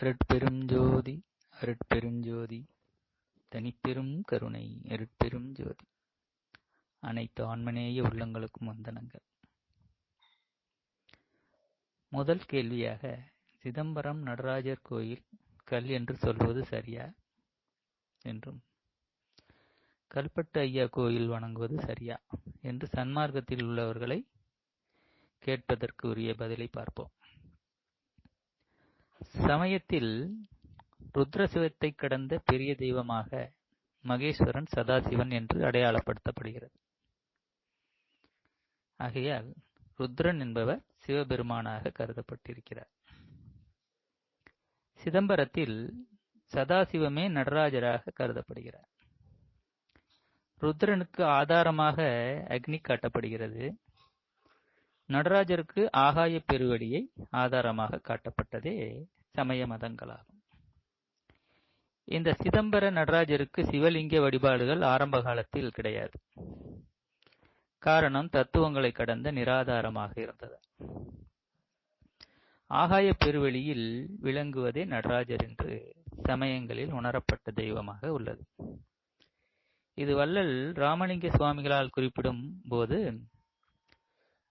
அருட்பெருஞ்சோதி அருட்பெருஞ்சோதி அருட்பெரும் தனிப்பெரும் கருணை அருட்பெரும் ஜோதி அனைத்து ஆன்மநேய உள்ளங்களுக்கும் வந்தனங்கள். முதல் கேள்வியாக சிதம்பரம் நடராஜர் கோயில் கல் என்று சொல்வது சரியா? என்றும் கல்பட்டு ஐயா கோயில் வணங்குவது சரியா? என்று சன்மார்க்கத்தில் உள்ளவர்களை கேட்பதற்கு உரிய பதிலை பார்ப்போம். சமயத்தில் ருத்ரசிவத்தை கடந்த பெரிய தெய்வமாக மகேஸ்வரன் சதாசிவன் என்று அடையாளப்படுத்தப்படுகிறது. ஆகையால் ருத்ரன் என்பவர் சிவபெருமானாக கருதப்பட்டிருக்கிறார். சிதம்பரத்தில் சதாசிவமே நடராஜராக கருதப்படுகிறார். ருத்ரனுக்கு ஆதாரமாக அக்னி காட்டப்படுகிறது. நடராஜருக்கு ஆகாய பெருவெளியை ஆதாரமாக காட்டப்பட்டதே சமய மதங்களாகும் இந்த சிதம்பர நடராஜருக்கு சிவலிங்க வழிபாடுகள் ஆரம்ப காலத்தில் கிடையாது. காரணம் தத்துவங்களை கடந்த நிராதாரமாக இருந்தது. ஆகாய பெருவெளியில் விளங்குவதே நடராஜர் என்று சமயங்களில் உணரப்பட்ட தெய்வமாக உள்ளது. இது வள்ளல் ராமலிங்க சுவாமிகளால் குறிப்பிடும் போது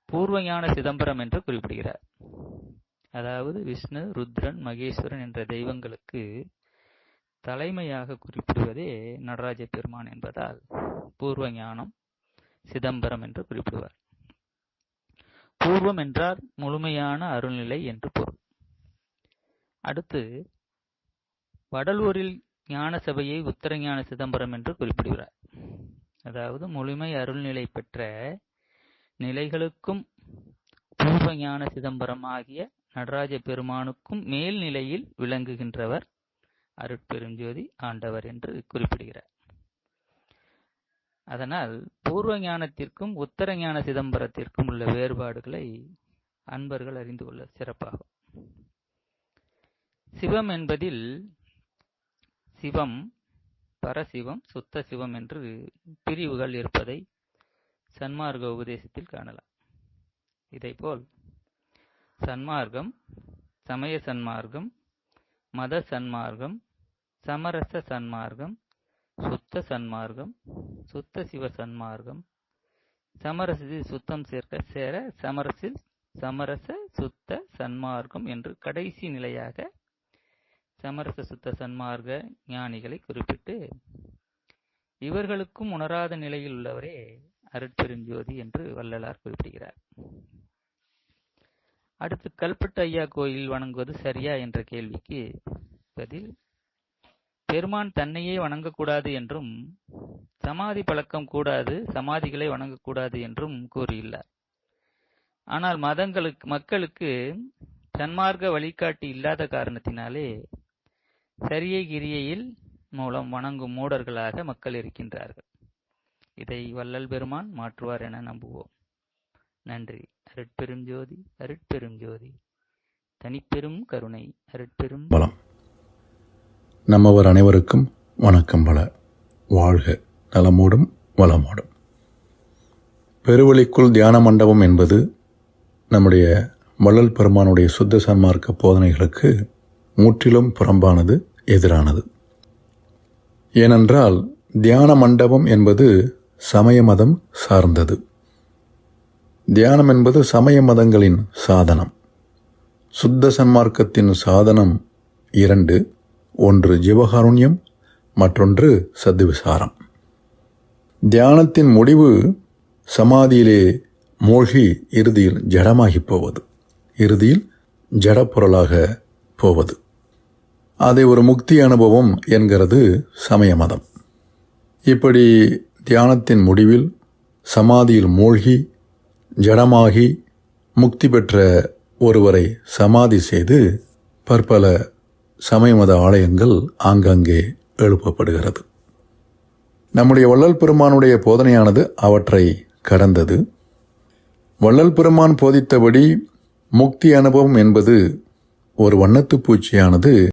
பூர்வஞான சிதம்பரம் என்று குறிப்பிடுகிறார். அதாவது விஷ்ணு ருத்ரன் மகேஸ்வரன் என்ற தெய்வங்களுக்கு தலைமையாக குறிப்பிடுவதே நடராஜ பெருமான் என்பதால் பூர்வ ஞானம் சிதம்பரம் என்று குறிப்பிடுவார். பூர்வம் என்றால் முழுமையான அருள்நிலை என்று பொருள். அடுத்து வடலூரில் ஞான சபையை உத்தரஞான சிதம்பரம் என்று குறிப்பிடுகிறார். அதாவது முழுமை அருள்நிலை பெற்ற நிலைகளுக்கும் பூர்வ ஞான சிதம்பரம் ஆகிய நடராஜ பெருமானுக்கும் மேல் நிலையில் விளங்குகின்றவர் அருட்பெருஞ்சோதி ஆண்டவர் என்று குறிப்பிடுகிறார். அதனால் பூர்வ ஞானத்திற்கும் உத்தர ஞான சிதம்பரத்திற்கும் உள்ள வேறுபாடுகளை அன்பர்கள் அறிந்து கொள்ள சிறப்பாகும். சிவம் என்பதில் சிவம் பரசிவம் சுத்த சிவம் என்று பிரிவுகள் இருப்பதை சன்மார்க்க உபதேசத்தில் காணலாம். இதைப்போல் சன்மார்க்கம் சமய சன்மார்க்கம் மத சன்மார்க்கம் சமரச சன்மார்க்கம் சுத்த சன்மார்க்கம் சுத்த சிவ சன்மார்க்கம். சமரசத்தில் சுத்தம் சேர்க்க சேர சமரசில் சமரச சுத்த சன்மார்க்கம் என்று கடைசி நிலையாக சமரச சுத்த சன்மார்க்க ஞானிகளை குறிப்பிட்டு இவர்களுக்கும் உணராத நிலையில் உள்ளவரே அருட்பெருஞ்சோதி என்று வள்ளலார் குறிப்பிடுகிறார். அடுத்து கல்பட்டு ஐயா கோயில் வணங்குவது சரியா என்ற கேள்விக்கு பதில் பெருமான் தன்னையே வணங்கக்கூடாது என்றும் சமாதி பழக்கம் கூடாது சமாதிகளை வணங்கக்கூடாது என்றும் கூறியுள்ளார். ஆனால் மதங்களுக்கு மக்களுக்கு சன்மார்க்க வழிகாட்டி இல்லாத காரணத்தினாலே சரியை கிரியையில் மூலம் வணங்கும் மூடர்களாக மக்கள் இருக்கின்றார்கள். இதை வள்ளல் பெருமான் மாற்றுவார் என நம்புவோம். நன்றி. அருட்பெரும் ஜோதி அருட்பெரும் ஜோதி. தனிப்பெரும் கருணை அருட்பெரும் பலம் நம்மவர் அனைவருக்கும் வணக்கம் பல வாழ்க நலமோடும் வளமோடும். பெருவழிக்குள் தியான மண்டபம் என்பது நம்முடைய வள்ளல் பெருமானுடைய சுத்த சன்மார்க்க போதனைகளுக்கு முற்றிலும் புறம்பானது எதிரானது. ஏனென்றால் தியான மண்டபம் என்பது சமய மதம் சார்ந்தது. தியானம் என்பது சமய மதங்களின் சாதனம். சுத்த சன்மார்க்கத்தின் சாதனம் இரண்டு ஒன்று ஜீவகாருண்யம் மற்றொன்று சத்துவிசாரம் தியானத்தின் முடிவு சமாதியிலே மூழ்கி இறுதியில் ஜடமாகி போவது. இறுதியில் ஜடப்பொருளாக போவது. அதை ஒரு முக்தி அனுபவம் என்கிறது சமய மதம். இப்படி தியானத்தின் முடிவில் சமாதியில் மூழ்கி ஜடமாகி முக்தி பெற்ற ஒருவரை சமாதி செய்து பற்பல சமயமத ஆலயங்கள் ஆங்காங்கே எழுப்பப்படுகிறது. நம்முடைய வள்ளல் பெருமானுடைய போதனையானது அவற்றை கடந்தது. வள்ளல் பெருமான் போதித்தபடி முக்தி அனுபவம் என்பது ஒரு வண்ணத்து பூச்சியானது